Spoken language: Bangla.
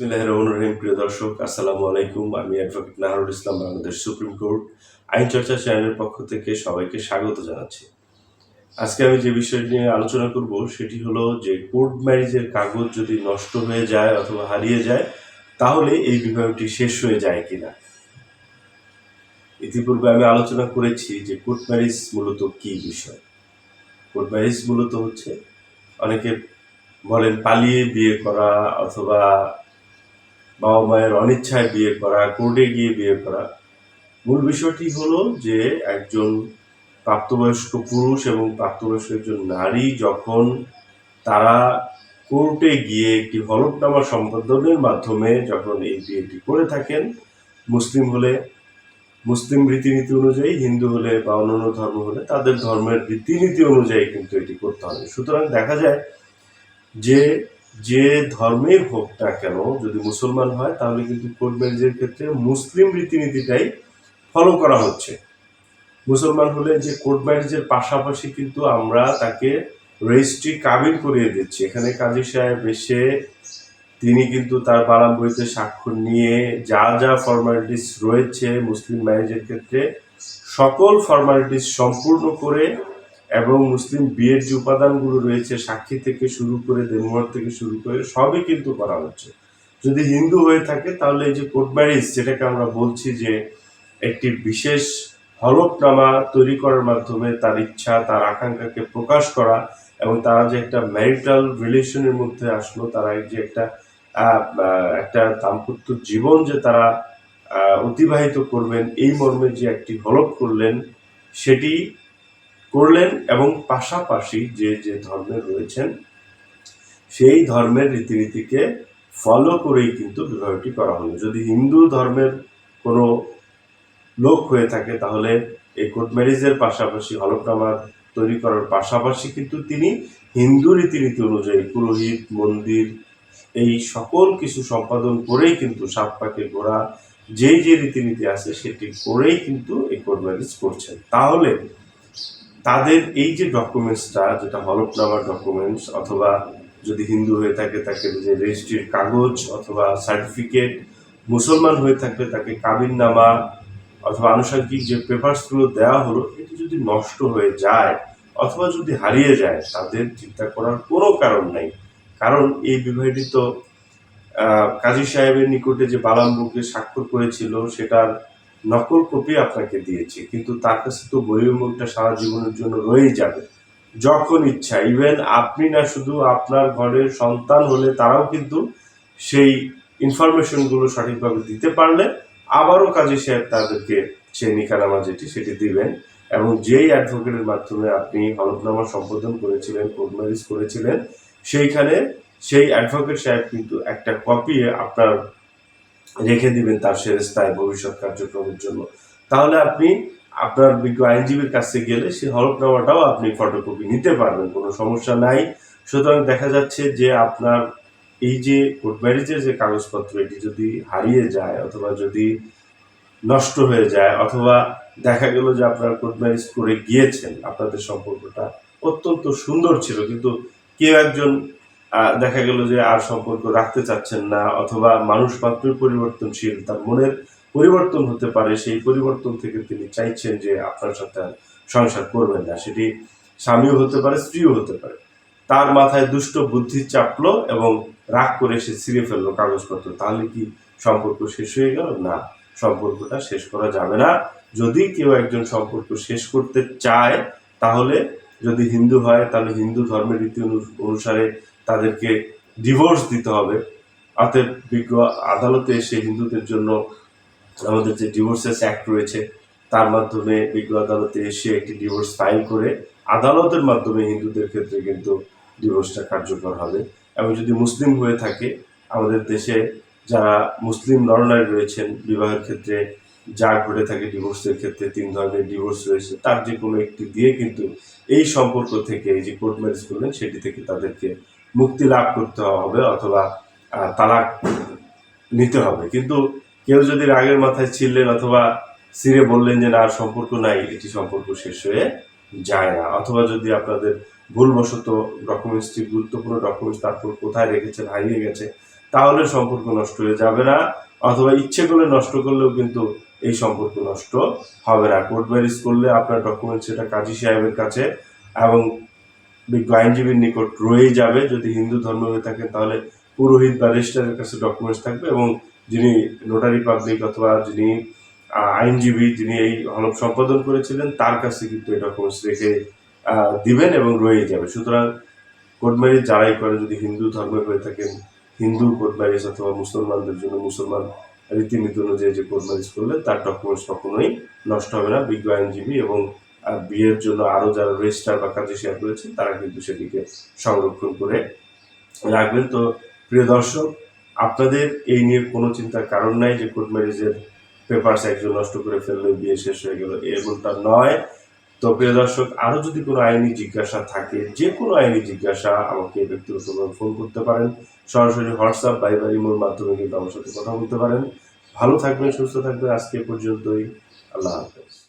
বিসমিল্লাহ রহমান রহিম। প্রিয় দর্শক, আসসালামু আলাইকুম। আমি advocate Naharul Islam, Bangladesh supreme court আইন চর্চা চ্যানেলের পক্ষ থেকে সবাইকে স্বাগত জানাচ্ছি। আজকে আমি যে বিষয় নিয়ে আলোচনা করব, সেটি হলো যে কোর্ট ম্যারেজের কাগজ যদি নষ্ট হয়ে যায় অথবা হারিয়ে যায়, তাহলে এই বিবাহটি শেষ হয়ে যায় কিনা? ইতিপূর্বে আমি আলোচনা করেছি যে কোর্ট ম্যারেজ মূলত কি বিষয়। কোর্ট ম্যারেজ মূলত হচ্ছে, অনেকে বলেন পালিয়ে বিয়ে করা অথবা বাবা মায়ের অনিচ্ছায় বিয়ে করা, কোর্টে গিয়ে বিয়ে করা। মূল বিষয়টি হলো যে, একজন প্রাপ্তবয়স্ক পুরুষ এবং প্রাপ্তবয়স্ক একজন নারী যখন তারা কোর্টে গিয়ে একটি হলফনামা সম্পাদনের মাধ্যমে যখন এই বিয়েটি করে থাকেন, মুসলিম হলে, মুসলিম রীতিনীতি অনুযায়ী, হিন্দু হলে বা অন্যান্য ধর্ম হলে তাদের ধর্মের রীতিনীতি অনুযায়ী কিন্তু এটি করতে হবে। সুতরাং দেখা যায় যে যে ধর্মের হোক না কেন যদি মুসলমান হয়, তাহলে কিন্তু কোর্ট ম্যারেজের ক্ষেত্রে মুসলিম রীতিনীতিটাই ফলো করা হচ্ছে। মুসলমান হলে যে কোর্ট ম্যারেজের পাশাপাশি কিন্তু আমরা তাকে রেজিস্ট্রি কাবিন করিয়ে দিচ্ছি। এখানে কাজী সাহেব এসে তিনি কিন্তু তার বারাম বইতে স্বাক্ষর নিয়ে যা যা ফর্মালিটিস রয়েছে মুসলিম ম্যারেজের ক্ষেত্রে, সকল ফর্মালিটিস সম্পূর্ণ করে এবং মুসলিম বিয়ের যে উপাদানগুলো রয়েছে, সাক্ষী থেকে শুরু করে দেনমোহর থেকে শুরু করে সবই কিন্তু করা হচ্ছে। যদি হিন্দু হয়ে থাকে, তাহলে এই যে কোর্ট ম্যারেজ, যেটাকে আমরা বলছি যে একটি বিশেষ হলফনামা তৈরি করার মাধ্যমে তার ইচ্ছা, তার আকাঙ্ক্ষাকে প্রকাশ করা এবং তারা যে একটা ম্যারিটাল রিলেশনের মধ্যে আসলো, তারা যে একটা একটা দাম্পত্য জীবন যে তারা অতিবাহিত করবেন, এই মর্মে যে একটি হলফ করলেন, সেটি করলেন এবং পাশাপাশি যে যে ধর্মে রয়েছেন, সেই ধর্মের রীতিনীতিকে ফলো করেই কিন্তু বিবাহটি করা হলো। যদি হিন্দু ধর্মের কোনো লোক হয়ে থাকে, তাহলে এই কোর্ট ম্যারেজের পাশাপাশি হলফনামা তৈরি করার পাশাপাশি কিন্তু তিনি হিন্দু রীতিনীতি অনুযায়ী পুরোহিত, মন্দির, এই সকল কিছু সম্পাদন করেই কিন্তু সাত পাকে ঘোরা যেই যে রীতিনীতি আছে, সেটি করেই কিন্তু এই কোর্ট ম্যারেজ করছেন। তাহলে তাদের এই যে ডকুমেন্টসটা যেটা হলফনামার ডকুমেন্টস অথবা যদি হিন্দু হয়ে থাকে তাকে যে রেজিস্ট্রির কাগজ অথবা সার্টিফিকেট মুসলমান হয়ে থাকলে তাকে কাবিননামা অথবা আনুষঙ্গিক যে পেপারসগুলো দেওয়া হলো, এটি যদি নষ্ট হয়ে যায় অথবা যদি হারিয়ে যায়, তাদের চিন্তা করার কোনো কারণ নাই। কারণ এই বিবাহটি তো কাজী সাহেবের নিকটে যে বালাম বুকে স্বাক্ষর করেছিল, সেটার নকল কপি আপনাকে দিয়েছে, কিন্তু তার কাছে তো বইয়ের মুখটা সারা জীবনের জন্য রয়েই যাবে। যখন ইচ্ছা ইভেন আপনি না শুধু আপনার ঘরের সন্তান হলে তারাও কিন্তু সেই ইনফরমেশনগুলো সঠিকভাবে দিতে পারলে আবারও কাজী সাহেব তাদেরকে সেই নিকানামা যেটি সেটি দিবেন এবং যেই অ্যাডভোকেটের মাধ্যমে আপনি হলফনামা সম্বোধন করেছিলেন কোর্ট করেছিলেন, সেইখানে সেই অ্যাডভোকেট সাহেব কিন্তু একটা কপি আপনার রেখে দিবেন তার সেরেস্তায় ভবিষ্যৎ কার্যক্রমের জন্য। তাহলে আপনি আপনার বিজ্ঞ আইনজীবীর কাছে গেলে সেই হলফনামাটাও আপনি ফটোকপি নিতে পারবেন, কোনো সমস্যা নাই। সুতরাং দেখা যাচ্ছে যে আপনার এই যে কোর্ট ম্যারেজের যে কাগজপত্র, এটি যদি হারিয়ে যায় অথবা যদি নষ্ট হয়ে যায়, অথবা দেখা গেল যে আপনার কোর্ট ম্যারেজ করে গিয়েছেন, আপনাদের সম্পর্কটা অত্যন্ত সুন্দর ছিল। কিন্তু কেউ একজন দেখা গেল যে আর সম্পর্ক রাখতে চাচ্ছেন না, অথবা মানুষ মাত্রই পরিবর্তনশীল, তার মনের পরিবর্তন হতে পারে, সেই পরিবর্তন থেকে তিনি চাইছেন যে আপনার সাথে সংসার করবেন না। সেটি স্বামীও হতে পারে, স্ত্রীও হতে পারে। তার মাথায় দুষ্ট বুদ্ধি চাপলো এবং রাগ করে সে ছিঁড়ে ফেলল কাগজপত্র। তাহলে কি সম্পর্ক শেষ হয়ে গেল? না, সম্পর্কটা শেষ করা যাবে না। যদি কেউ একজন সম্পর্ক শেষ করতে চায়, তাহলে যদি হিন্দু হয়, তাহলে হিন্দু ধর্মের রীতি অনু- অনুসারে তাদেরকে ডিভোর্স দিতে হবে। অতএব বিজ্ঞ আদালতে এসে হিন্দুদের জন্য আমাদের যে ডিভোর্সেস অ্যাক্ট রয়েছে, তার মাধ্যমে বিজ্ঞ আদালতে এসে একটি ডিভোর্স ফাইল করে আদালতের মাধ্যমে হিন্দুদের ক্ষেত্রে কিন্তু ডিভোর্সটা কার্যকর হবে। এবং যদি মুসলিম হয়ে থাকে, আমাদের দেশে যারা মুসলিম নরনারী রয়েছেন, বিবাহের ক্ষেত্রে যা ঘটে থাকে ডিভোর্সের ক্ষেত্রে, তিন ধরনের ডিভোর্স রয়েছে, তার যে কোনো একটি দিয়ে কিন্তু এই সম্পর্ক থেকে এই যে কোর্ট ম্যারেজ করলেন, সেটি থেকে তাদেরকে মুক্তি লাভ করতে হবে অথবা তালাক নিতে হবে। কিন্তু কেউ যদি রাগের মাথায় ছিললেন অথবা সিরে বললেন যে, না সম্পর্ক নাই, এটি সম্পর্ক শেষ হয়ে যায় না। অথবা যদি আপনাদের ভুলবশত ডকুমেন্টসটি, গুরুত্বপূর্ণ ডকুমেন্টস তারপর কোথায় রেখেছেন, হারিয়ে গেছে, তাহলে সম্পর্ক নষ্ট হয়ে যাবে না। অথবা ইচ্ছে করলে নষ্ট করলেও কিন্তু এই সম্পর্ক নষ্ট হবে না। কোর্ট ম্যারেজ করলে আপনার ডকুমেন্ট সেটা কাজী সাহেবের কাছে এবং বিজ্ঞ আইনজীবীর নিকট রয়েই যাবে। যদি হিন্দু ধর্ম হয়ে থাকে তাহলে পুরোহিত বা রেজিস্ট্রারের কাছে ডকুমেন্টস থাকবে এবং যিনি নোটারি পাবলিক অথবা যিনি আইনজীবী যিনি এই হলফ সম্পাদন করেছিলেন, তার কাছে কিন্তু এই ডকুমেন্টস রেখে দিবেন এবং রয়েই যাবে। সুতরাং কোর্ট ম্যারেজ যারাই করে যদি হিন্দু ধর্মের হয়ে থাকেন, হিন্দু কোর্ট অথবা মুসলমানদের জন্য মুসলমান রীতিনীতি অনুযায়ী যে কোর্ট ম্যারেজ করলে তার ডকুমেন্টস কখনোই নষ্ট হবে না। বিজ্ঞ আইনজীবী এবং বিয়ের জন্য আরও যারা রেজিস্টার বা কাজে শেয়ার করেছেন, তারা কিন্তু সেটিকে সংরক্ষণ করে রাখবেন। তো প্রিয় দর্শক, আপনাদের এই নিয়ে কোনো চিন্তার কারণ নাই যে কোর্ট ম্যারেজের পেপারস একজন নষ্ট করে ফেললে বিয়ে শেষ হয়ে গেল এমনটা নয়। তো প্রিয় দর্শক আরও যদি কোনো আইনি জিজ্ঞাসা থাকে, যে কোনো আইনি জিজ্ঞাসা, আমাকে ব্যক্তিগতভাবে ফোন করতে পারেন। সরাসরি হোয়াটসঅ্যাপ বাইবার ইমোর মাধ্যমে কিন্তু আমার সাথে কথা বলতে পারেন। ভালো থাকবেন, সুস্থ থাকবেন। আজকে পর্যন্তই। আল্লাহ হাফেজ।